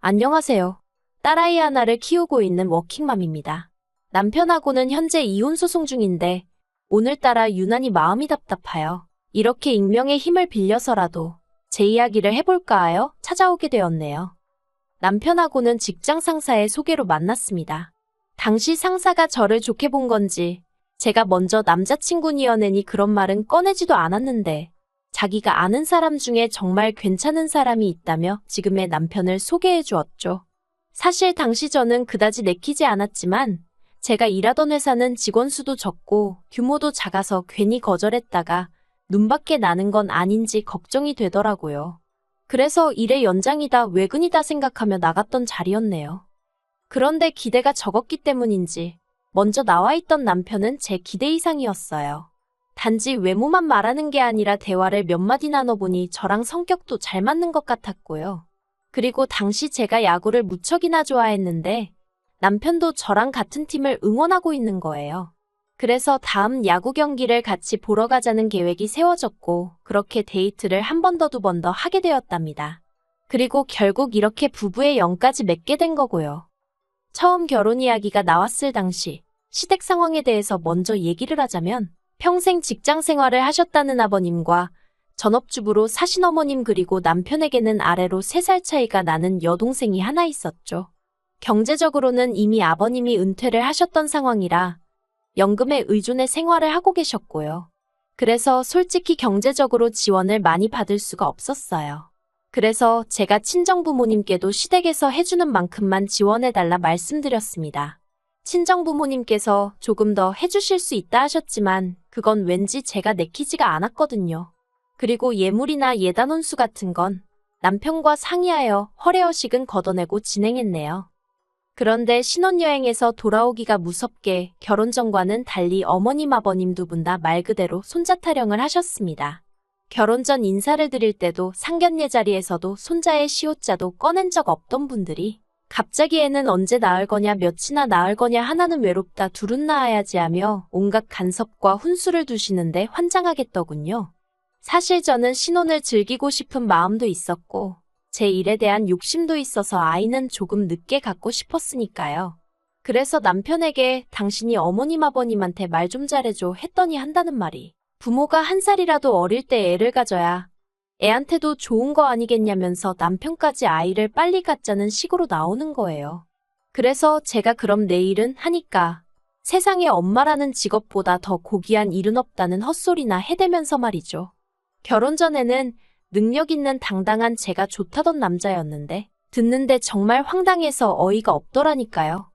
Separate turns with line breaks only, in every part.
안녕하세요. 딸아이 하나를 키우고 있는 워킹맘입니다. 남편하고는 현재 이혼 소송 중인데 오늘따라 유난히 마음이 답답하여 이렇게 익명의 힘을 빌려서라도 제 이야기를 해볼까 하여 찾아오게 되었네요. 남편하고는 직장 상사의 소개로 만났습니다. 당시 상사가 저를 좋게 본 건지 제가 먼저 남자친구니어내니 그런 말은 꺼내지도 않았는데 자기가 아는 사람 중에 정말 괜찮은 사람이 있다며 지금의 남편을 소개해 주었죠. 사실 당시 저는 그다지 내키지 않았지만 제가 일하던 회사는 직원 수도 적고 규모도 작아서 괜히 거절했다가 눈밖에 나는 건 아닌지 걱정이 되더라고요. 그래서 일의 연장이다 외근이다 생각하며 나갔던 자리였네요. 그런데 기대가 적었기 때문인지 먼저 나와 있던 남편은 제 기대 이상이었어요. 단지 외모만 말하는 게 아니라 대화를 몇 마디 나눠보니 저랑 성격도 잘 맞는 것 같았고요. 그리고 당시 제가 야구를 무척이나 좋아했는데 남편도 저랑 같은 팀을 응원하고 있는 거예요. 그래서 다음 야구 경기를 같이 보러 가자는 계획이 세워졌고 그렇게 데이트를 한 번 더 두 번 더 하게 되었답니다. 그리고 결국 이렇게 부부의 영까지 맺게 된 거고요. 처음 결혼 이야기가 나왔을 당시 시댁 상황에 대해서 먼저 얘기를 하자면 평생 직장 생활을 하셨다는 아버님과 전업주부로 사신 어머님 그리고 남편에게는 아래로 3살 차이가 나는 여동생이 하나 있었죠. 경제적으로는 이미 아버님이 은퇴를 하셨던 상황이라 연금에 의존해 생활을 하고 계셨고요. 그래서 솔직히 경제적으로 지원을 많이 받을 수가 없었어요. 그래서 제가 친정 부모님께도 시댁에서 해주는 만큼만 지원해달라 말씀드렸습니다. 친정부모님께서 조금 더 해주실 수 있다 하셨지만 그건 왠지 제가 내키지가 않았거든요. 그리고 예물이나 예단 혼수 같은 건 남편과 상의하여 허례허식은 걷어내고 진행했네요. 그런데 신혼여행에서 돌아오기가 무섭게 결혼 전과는 달리 어머님 아버님 두 분 다 말 그대로 손자 타령을 하셨습니다. 결혼 전 인사를 드릴 때도 상견례 자리에서도 손자의 시옷자도 꺼낸 적 없던 분들이 갑자기 애는 언제 낳을 거냐 몇이나 낳을 거냐 하나는 외롭다 둘은 낳아야지 하며 온갖 간섭과 훈수를 두시는데 환장하겠더군요. 사실 저는 신혼을 즐기고 싶은 마음도 있었고 제 일에 대한 욕심도 있어서 아이는 조금 늦게 갖고 싶었으니까요. 그래서 남편에게 당신이 어머님 아버님한테 말 좀 잘해줘 했더니 한다는 말이 부모가 한 살이라도 어릴 때 애를 가져야 애한테도 좋은 거 아니겠냐면서 남편까지 아이를 빨리 갖자는 식으로 나오는 거예요. 그래서 제가 그럼 내일은 하니까 세상에 엄마라는 직업보다 더 고귀한 일은 없다는 헛소리나 해대면서 말이죠. 결혼 전에는 능력 있는 당당한 제가 좋다던 남자였는데 듣는데 정말 황당해서 어이가 없더라니까요.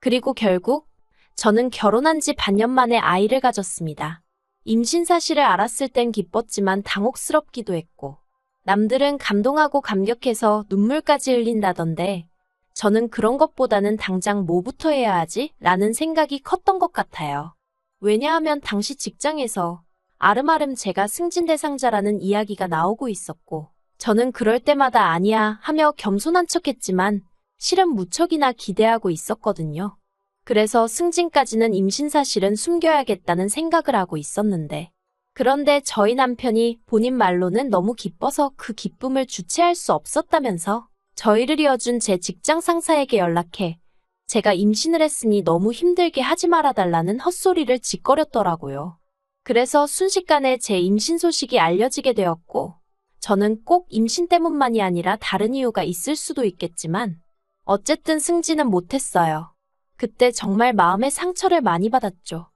그리고 결국 저는 결혼한 지 반년 만에 아이를 가졌습니다. 임신 사실을 알았을 땐 기뻤지만 당혹스럽기도 했고 남들은 감동하고 감격해서 눈물까지 흘린다던데 저는 그런 것보다는 당장 뭐부터 해야 하지? 라는 생각이 컸던 것 같아요. 왜냐하면 당시 직장에서 아름아름 제가 승진 대상자라는 이야기가 나오고 있었고 저는 그럴 때마다 아니야 하며 겸손한 척했지만 실은 무척이나 기대하고 있었거든요. 그래서 승진까지는 임신 사실은 숨겨야겠다는 생각을 하고 있었는데 그런데 저희 남편이 본인 말로는 너무 기뻐서 그 기쁨을 주체할 수 없었다면서 저희를 이어준 제 직장 상사에게 연락해 제가 임신을 했으니 너무 힘들게 하지 말아달라는 헛소리를 짓거렸더라고요. 그래서 순식간에 제 임신 소식이 알려지게 되었고 저는 꼭 임신 때문만이 아니라 다른 이유가 있을 수도 있겠지만 어쨌든 승진은 못했어요. 그때 정말 마음의 상처를 많이 받았죠.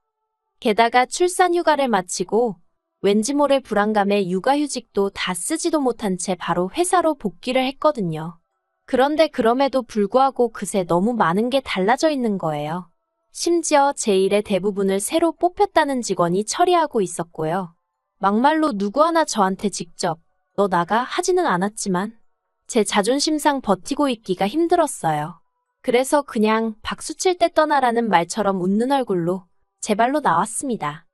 게다가 출산 휴가를 마치고 왠지 모를 불안감에 육아휴직도 다 쓰지도 못한 채 바로 회사로 복귀를 했거든요. 그런데 그럼에도 불구하고 그새 너무 많은 게 달라져 있는 거예요. 심지어 제 일의 대부분을 새로 뽑혔다는 직원이 처리하고 있었고요. 막말로 누구 하나 저한테 직접 너 나가 하지는 않았지만 제 자존심상 버티고 있기가 힘들었어요. 그래서 그냥 박수 칠 때 떠나라는 말처럼 웃는 얼굴로 제 발로 나왔습니다.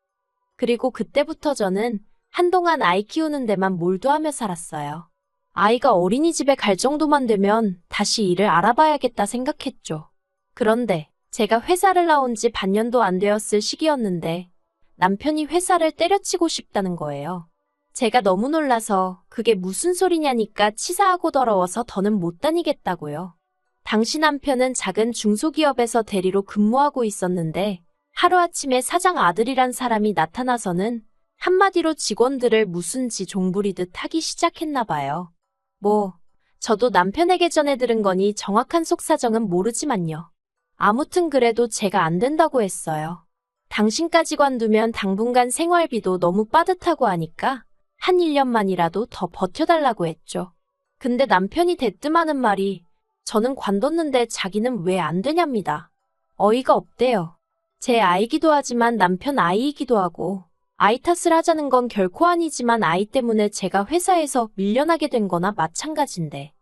그리고 그때부터 저는 한동안 아이 키우는 데만 몰두하며 살았어요. 아이가 어린이집에 갈 정도만 되면 다시 일을 알아봐야겠다 생각했죠. 그런데 제가 회사를 나온 지 반년도 안 되었을 시기였는데 남편이 회사를 때려치고 싶다는 거예요. 제가 너무 놀라서 그게 무슨 소리냐니까 치사하고 더러워서 더는 못 다니겠다고요. 당시 남편은 작은 중소기업에서 대리로 근무하고 있었는데 하루아침에 사장 아들이란 사람이 나타나서는 한마디로 직원들을 무슨 지 종부리듯 하기 시작했나 봐요. 뭐, 저도 남편에게 전해 들은 거니 정확한 속사정은 모르지만요. 아무튼 그래도 제가 안 된다고 했어요. 당신까지 관두면 당분간 생활비도 너무 빠듯하고 하니까 한 1년만이라도 더 버텨달라고 했죠. 근데 남편이 대뜸하는 말이 저는 관뒀는데 자기는 왜 안 되냐입니다. 어이가 없대요. 제 아이기도 하지만 남편 아이이기도 하고 아이 탓을 하자는 건 결코 아니지만 아이 때문에 제가 회사에서 밀려나게 된 거나 마찬가지인데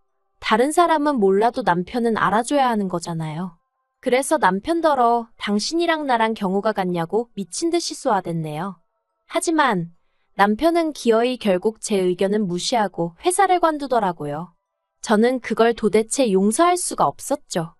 다른 사람은 몰라도 남편은 알아줘야 하는 거잖아요. 그래서 남편더러 당신이랑 나랑 경우가 같냐고 미친 듯이 쏘아댔네요. 하지만 남편은 기어이 결국 제 의견은 무시하고 회사를 관두더라고요. 저는 그걸 도대체 용서할 수가 없었죠.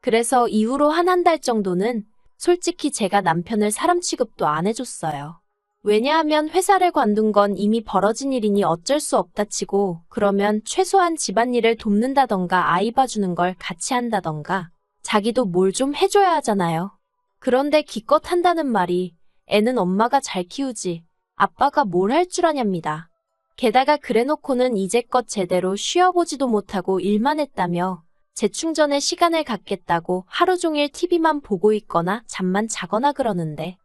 그래서 이후로 한 한 달 정도는 솔직히 제가 남편을 사람 취급도 안 해줬어요. 왜냐하면 회사를 관둔 건 이미 벌어진 일이니 어쩔 수 없다 치고 그러면 최소한 집안일을 돕는다던가 아이 봐주는 걸 같이 한다던가 자기도 뭘 좀 해줘야 하잖아요. 그런데 기껏 한다는 말이 애는 엄마가 잘 키우지 아빠가 뭘 할 줄 아냐입니다. 게다가 그래놓고는 이제껏 제대로 쉬어보지도 못하고 일만 했다며 재충전에 시간을 갖겠다고 하루 종일 TV만 보고 있거나 잠만 자거나 그러는데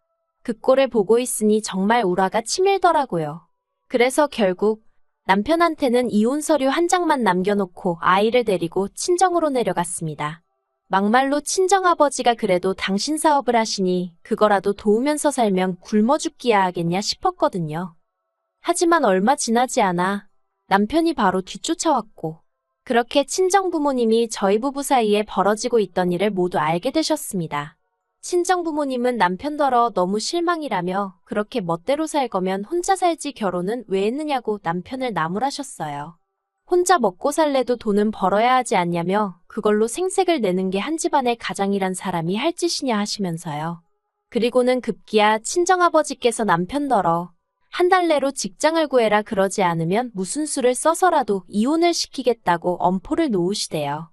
그 꼴을 보고 있으니 정말 우라가 치밀더라고요. 그래서 결국 남편한테는 이혼 서류 한 장만 남겨놓고 아이를 데리고 친정으로 내려갔습니다. 막말로 친정아버지가 그래도 당신 사업을 하시니 그거라도 도우면서 살면 굶어 죽기야 하겠냐 싶었거든요. 하지만 얼마 지나지 않아 남편이 바로 뒤쫓아왔고 그렇게 친정 부모님이 저희 부부 사이에 벌어지고 있던 일을 모두 알게 되셨습니다. 친정 부모님은 남편더러 너무 실망이라며 그렇게 멋대로 살 거면 혼자 살지 결혼은 왜 했느냐고 남편을 나무라셨어요. 혼자 먹고 살래도 돈은 벌어야 하지 않냐며 그걸로 생색을 내는 게 한 집안의 가장이란 사람이 할 짓이냐 하시면서요. 그리고는 급기야 친정아버지께서 남편더러 한 달 내로 직장을 구해라 그러지 않으면 무슨 수를 써서라도 이혼을 시키겠다고 엄포를 놓으시대요.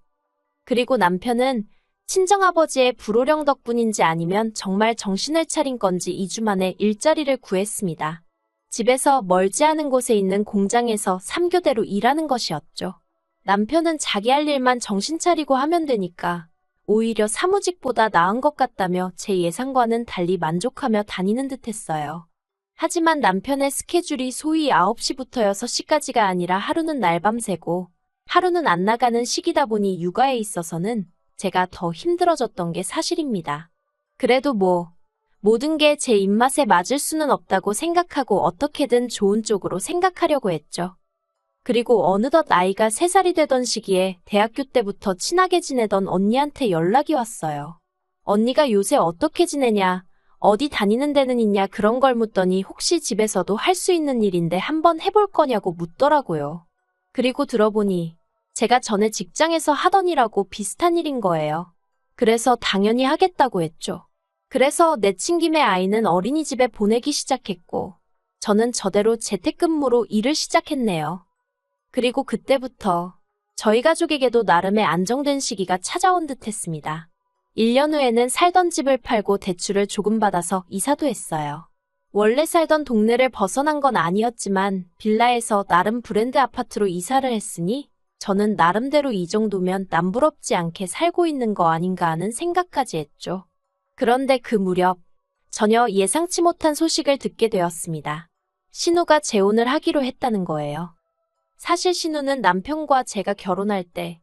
그리고 남편은 친정아버지의 불호령 덕분인지 아니면 정말 정신을 차린 건지 2주 만에 일자리를 구했습니다. 집에서 멀지 않은 곳에 있는 공장에서 3교대로 일하는 것이었죠. 남편은 자기 할 일만 정신 차리고 하면 되니까 오히려 사무직보다 나은 것 같다며 제 예상과는 달리 만족하며 다니는 듯 했어요. 하지만 남편의 스케줄이 소위 9시부터 6시까지가 아니라 하루는 날밤 새고 하루는 안 나가는 시기다 보니 육아에 있어서는 제가 더 힘들어졌던 게 사실입니다. 그래도 뭐, 모든 게 제 입맛에 맞을 수는 없다고 생각하고 어떻게든 좋은 쪽으로 생각하려고 했죠. 그리고 어느덧 아이가 3살이 되던 시기에 대학교 때부터 친하게 지내던 언니한테 연락이 왔어요. 언니가 요새 어떻게 지내냐, 어디 다니는 데는 있냐 그런 걸 묻더니 혹시 집에서도 할 수 있는 일인데 한번 해볼 거냐고 묻더라고요. 그리고 들어보니 제가 전에 직장에서 하던 일하고 비슷한 일인 거예요. 그래서 당연히 하겠다고 했죠. 그래서 내친 김에 아이는 어린이집에 보내기 시작했고, 저는 저대로 재택근무로 일을 시작했네요. 그리고 그때부터 저희 가족에게도 나름의 안정된 시기가 찾아온 듯 했습니다. 1년 후에는 살던 집을 팔고 대출을 조금 받아서 이사도 했어요. 원래 살던 동네를 벗어난 건 아니었지만 빌라에서 나름 브랜드 아파트로 이사를 했으니 저는 나름대로 이 정도면 남부럽지 않게 살고 있는 거 아닌가 하는 생각까지 했죠. 그런데 그 무렵 전혀 예상치 못한 소식을 듣게 되었습니다. 신우가 재혼을 하기로 했다는 거예요. 사실 신우는 남편과 제가 결혼할 때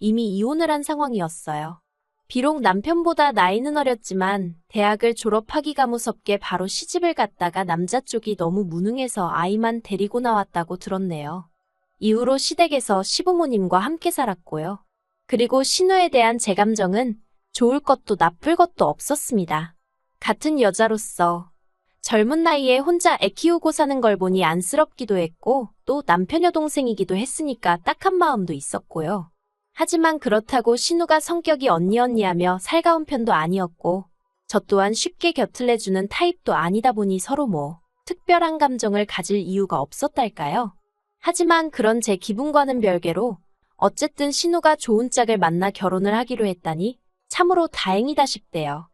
이미 이혼을 한 상황이었어요. 비록 남편보다 나이는 어렸지만 대학을 졸업하기가 무섭게 바로 시집을 갔다가 남자 쪽이 너무 무능해서 아이만 데리고 나왔다고 들었네요. 이후로 시댁에서 시부모님과 함께 살았고요. 그리고 신우에 대한 제 감정은 좋을 것도 나쁠 것도 없었습니다. 같은 여자로서 젊은 나이에 혼자 애 키우고 사는 걸 보니 안쓰럽기도 했고 또 남편 여동생이기도 했으니까 딱한 마음도 있었고요. 하지만 그렇다고 신우가 성격이 언니 언니하며 살가운 편도 아니었고 저 또한 쉽게 곁을 내주는 타입도 아니다 보니 서로 뭐 특별한 감정을 가질 이유가 없었달까요? 하지만 그런 제 기분과는 별개로 어쨌든 신우가 좋은 짝을 만나 결혼을 하기로 했다니 참으로 다행이다 싶대요.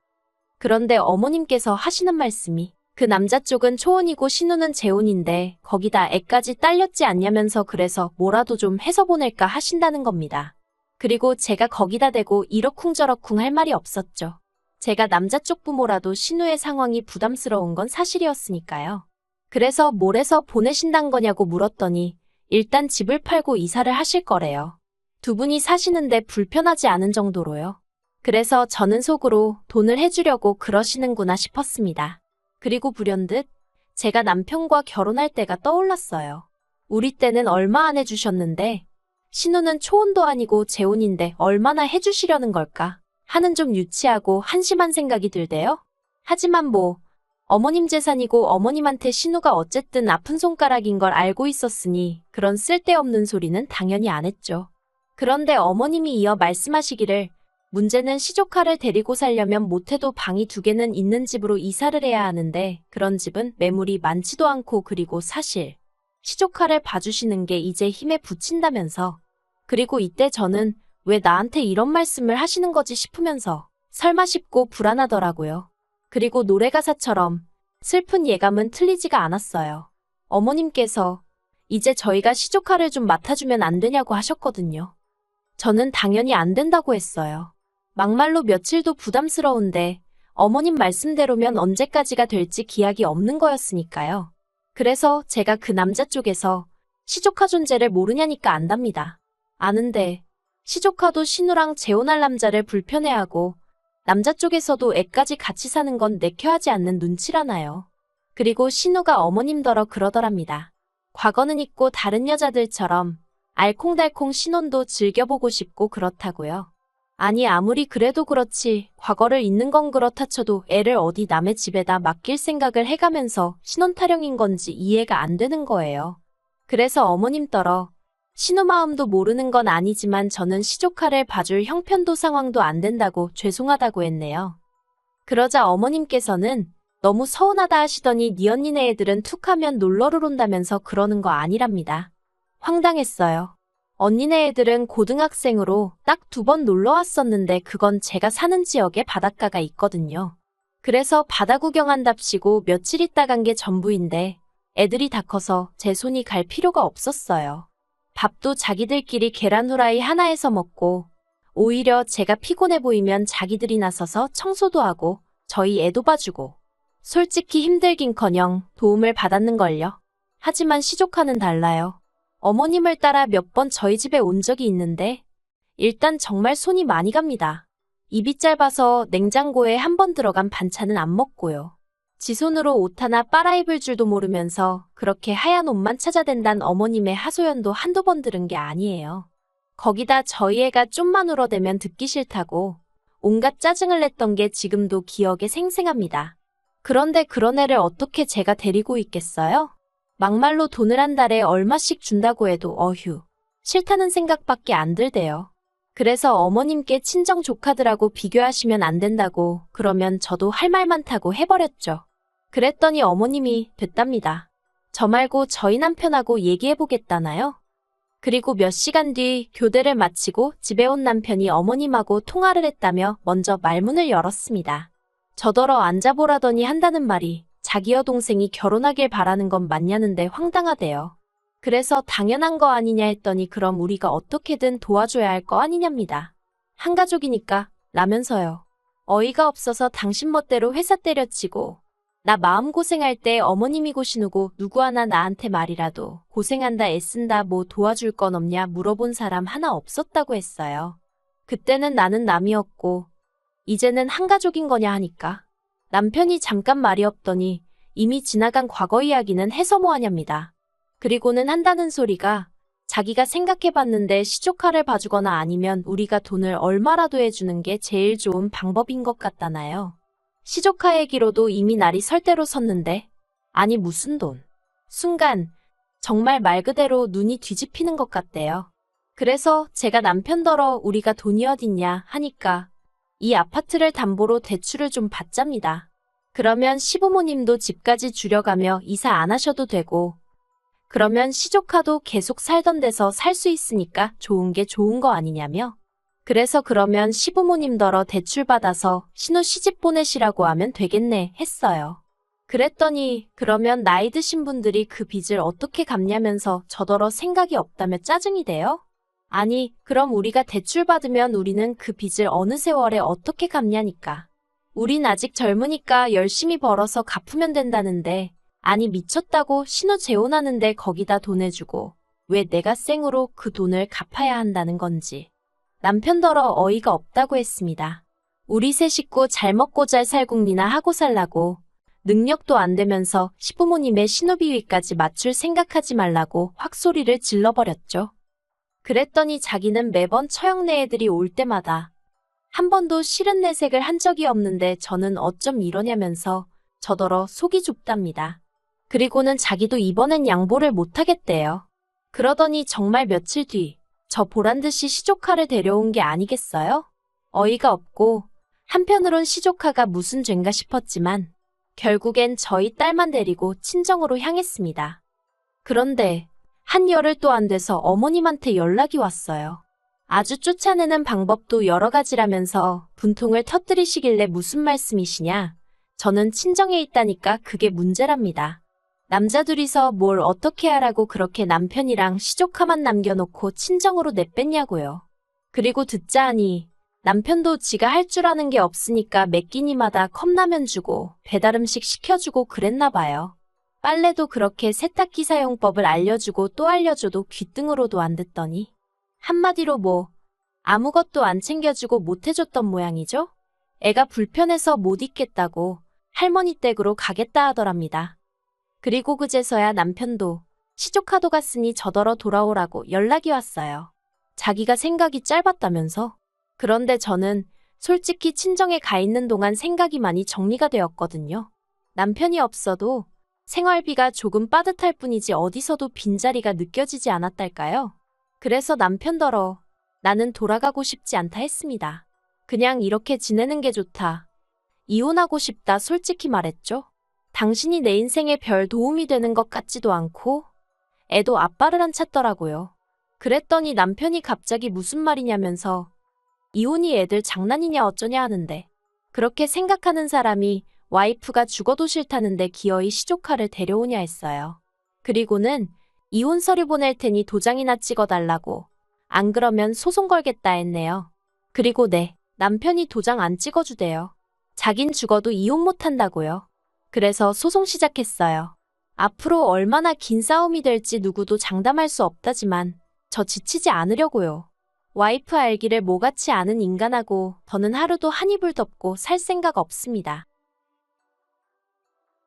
그런데 어머님께서 하시는 말씀이 그 남자 쪽은 초혼이고 신우는 재혼인데 거기다 애까지 딸렸지 않냐면서 그래서 뭐라도 좀 해서 보낼까 하신다는 겁니다. 그리고 제가 거기다 대고 이러쿵저러쿵 할 말이 없었죠. 제가 남자 쪽 부모라도 신우의 상황이 부담스러운 건 사실이었으니까요. 그래서 뭘 해서 보내신단 거냐고 물었더니 일단 집을 팔고 이사를 하실 거래요. 두 분이 사시는데 불편하지 않은 정도로요. 그래서 저는 속으로 돈을 해주려고 그러시는구나 싶었습니다. 그리고 불현듯 제가 남편과 결혼할 때가 떠올랐어요. 우리 때는 얼마 안 해주셨는데 신우는 초혼도 아니고 재혼인데 얼마나 해주시려는 걸까 하는 좀 유치하고 한심한 생각이 들대요. 하지만 뭐 어머님 재산이고 어머님한테 신우가 어쨌든 아픈 손가락인 걸 알고 있었으니 그런 쓸데없는 소리는 당연히 안 했죠. 그런데 어머님이 이어 말씀하시기를 문제는 시조카를 데리고 살려면 못해도 방이 두 개는 있는 집으로 이사를 해야 하는데 그런 집은 매물이 많지도 않고 그리고 사실 시조카를 봐주시는 게 이제 힘에 부친다면서 그리고 이때 저는 왜 나한테 이런 말씀을 하시는 거지 싶으면서 설마 싶고 불안하더라고요. 그리고 노래 가사처럼 슬픈 예감은 틀리지가 않았어요. 어머님께서 이제 저희가 시조카를 좀 맡아주면 안 되냐고 하셨거든요. 저는 당연히 안 된다고 했어요. 막말로 며칠도 부담스러운데 어머님 말씀대로면 언제까지가 될지 기약이 없는 거였으니까요. 그래서 제가 그 남자 쪽에서 시조카 존재를 모르냐니까 안답니다. 아는데 시조카도 신우랑 재혼할 남자를 불편해하고 남자 쪽에서도 애까지 같이 사는 건 내켜하지 않는 눈치라나요. 그리고 신우가 어머님더러 그러더랍니다. 과거는 있고 다른 여자들처럼 알콩달콩 신혼도 즐겨보고 싶고 그렇다고요. 아니 아무리 그래도 그렇지 과거를 잊는 건 그렇다 쳐도 애를 어디 남의 집에다 맡길 생각을 해가면서 신혼 타령인 건지 이해가 안 되는 거예요. 그래서 어머님 떨어 신우 마음도 모르는 건 아니지만 저는 시조카를 봐줄 형편도 상황도 안 된다고 죄송하다고 했네요. 그러자 어머님께서는 너무 서운하다 하시더니 니 언니네 애들은 툭하면 놀러를 온다면서 그러는 거 아니랍니다. 황당했어요. 언니네 애들은 고등학생으로 딱 두 번 놀러 왔었는데 그건 제가 사는 지역에 바닷가가 있거든요. 그래서 바다 구경한답시고 며칠 있다 간 게 전부인데 애들이 다 커서 제 손이 갈 필요가 없었어요. 밥도 자기들끼리 계란 후라이 하나에서 먹고 오히려 제가 피곤해 보이면 자기들이 나서서 청소도 하고 저희 애도 봐주고 솔직히 힘들긴커녕 도움을 받았는걸요. 하지만 시조카는 달라요. 어머님을 따라 몇 번 저희 집에 온 적이 있는데 일단 정말 손이 많이 갑니다. 입이 짧아서 냉장고에 한 번 들어간 반찬은 안 먹고요. 지 손으로 옷 하나 빨아입을 줄도 모르면서 그렇게 하얀 옷만 찾아댄단 어머님의 하소연도 한두 번 들은 게 아니에요. 거기다 저희 애가 좀만 울어대면 듣기 싫다고 온갖 짜증을 냈던 게 지금도 기억에 생생합니다. 그런데 그런 애를 어떻게 제가 데리고 있겠어요? 막말로 돈을 한 달에 얼마씩 준다고 해도 어휴, 싫다는 생각밖에 안 들대요. 그래서 어머님께 친정 조카들하고 비교하시면 안 된다고 그러면 저도 할 말 많다고 해버렸죠. 그랬더니 어머님이 됐답니다. 저 말고 저희 남편하고 얘기해보겠다나요? 그리고 몇 시간 뒤 교대를 마치고 집에 온 남편이 어머님하고 통화를 했다며 먼저 말문을 열었습니다. 저더러 앉아보라더니 한다는 말이 자기 여동생이 결혼하길 바라는 건 맞냐는데 황당하대요. 그래서 당연한 거 아니냐 했더니 그럼 우리가 어떻게든 도와줘야 할 거 아니냐입니다. 한 가족이니까 라면서요. 어이가 없어서 당신 멋대로 회사 때려치고 나 마음고생할 때 어머님이 고시누고 누구 하나 나한테 말이라도 고생한다 애쓴다 뭐 도와줄 건 없냐 물어본 사람 하나 없었다고 했어요. 그때는 나는 남이었고 이제는 한 가족인 거냐 하니까 남편이 잠깐 말이 없더니 이미 지나간 과거 이야기는 해서 뭐하냐입니다. 그리고는 한다는 소리가 자기가 생각해봤는데 시조카를 봐주거나 아니면 우리가 돈을 얼마라도 해주는 게 제일 좋은 방법인 것 같다나요. 시조카 얘기로도 이미 날이 설대로 섰는데 아니 무슨 돈. 순간 정말 말 그대로 눈이 뒤집히는 것 같대요. 그래서 제가 남편더러 우리가 돈이 어딨냐 하니까 이 아파트를 담보로 대출을 좀 받잡니다. 그러면 시부모님도 집까지 줄여가며 이사 안 하셔도 되고, 그러면 시조카도 계속 살던 데서 살 수 있으니까 좋은 게 좋은 거 아니냐며? 그래서 그러면 시부모님더러 대출받아서 신우 시집 보내시라고 하면 되겠네 했어요. 그랬더니 그러면 나이 드신 분들이 그 빚을 어떻게 갚냐면서 저더러 생각이 없다며 짜증이 돼요? 아니, 그럼 우리가 대출받으면 우리는 그 빚을 어느 세월에 어떻게 갚냐니까. 우린 아직 젊으니까 열심히 벌어서 갚으면 된다는데, 아니 미쳤다고 신호 재혼하는데 거기다 돈 내주고, 왜 내가 생으로 그 돈을 갚아야 한다는 건지. 남편더러 어이가 없다고 했습니다. 우리 세 식구 잘 먹고 잘 살국리나 하고 살라고, 능력도 안 되면서 시부모님의 신호비위까지 맞출 생각하지 말라고 확소리를 질러버렸죠. 그랬더니 자기는 매번 처형내 애들이 올 때마다 한 번도 싫은 내색을 한 적이 없는데 저는 어쩜 이러냐면서 저더러 속이 좁답니다. 그리고는 자기도 이번엔 양보를 못하겠대요. 그러더니 정말 며칠 뒤 저 보란듯이 시조카를 데려온 게 아니겠어요? 어이가 없고 한편으론 시조카가 무슨 죄인가 싶었지만 결국엔 저희 딸만 데리고 친정으로 향했습니다. 그런데 한 열흘 또 안 돼서 어머님한테 연락이 왔어요. 아주 쫓아내는 방법도 여러 가지라면서 분통을 터뜨리시길래 무슨 말씀이시냐? 저는 친정에 있다니까 그게 문제랍니다. 남자 둘이서 뭘 어떻게 하라고 그렇게 남편이랑 시조카만 남겨놓고 친정으로 내뺐냐고요. 그리고 듣자 하니 남편도 지가 할 줄 아는 게 없으니까 매 끼니마다 컵라면 주고 배달 음식 시켜주고 그랬나 봐요. 빨래도 그렇게 세탁기 사용법을 알려주고 또 알려줘도 귀등으로도 안 듣더니 한마디로 뭐 아무것도 안 챙겨주고 못해줬던 모양이죠? 애가 불편해서 못 있겠다고 할머니 댁으로 가겠다 하더랍니다. 그리고 그제서야 남편도 시조카도 갔으니 저더러 돌아오라고 연락이 왔어요. 자기가 생각이 짧았다면서? 그런데 저는 솔직히 친정에 가 있는 동안 생각이 많이 정리가 되었거든요. 남편이 없어도 생활비가 조금 빠듯할 뿐이지 어디서도 빈자리가 느껴지지 않았달까요? 그래서 남편더러 나는 돌아가고 싶지 않다 했습니다. 그냥 이렇게 지내는 게 좋다. 이혼하고 싶다 솔직히 말했죠. 당신이 내 인생에 별 도움이 되는 것 같지도 않고 애도 아빠를 안 찾더라고요. 그랬더니 남편이 갑자기 무슨 말이냐면서 이혼이 애들 장난이냐 어쩌냐 하는데 그렇게 생각하는 사람이 와이프가 죽어도 싫다는데 기어이 시조카를 데려오냐 했어요. 그리고는 이혼 서류 보낼 테니 도장이나 찍어달라고 안 그러면 소송 걸겠다 했네요. 그리고 네, 남편이 도장 안 찍어주대요. 자긴 죽어도 이혼 못한다고요. 그래서 소송 시작했어요. 앞으로 얼마나 긴 싸움이 될지 누구도 장담할 수 없다지만 저 지치지 않으려고요. 와이프 알기를 모같이 아는 인간하고 더는 하루도 한 이불 덮고 살 생각 없습니다.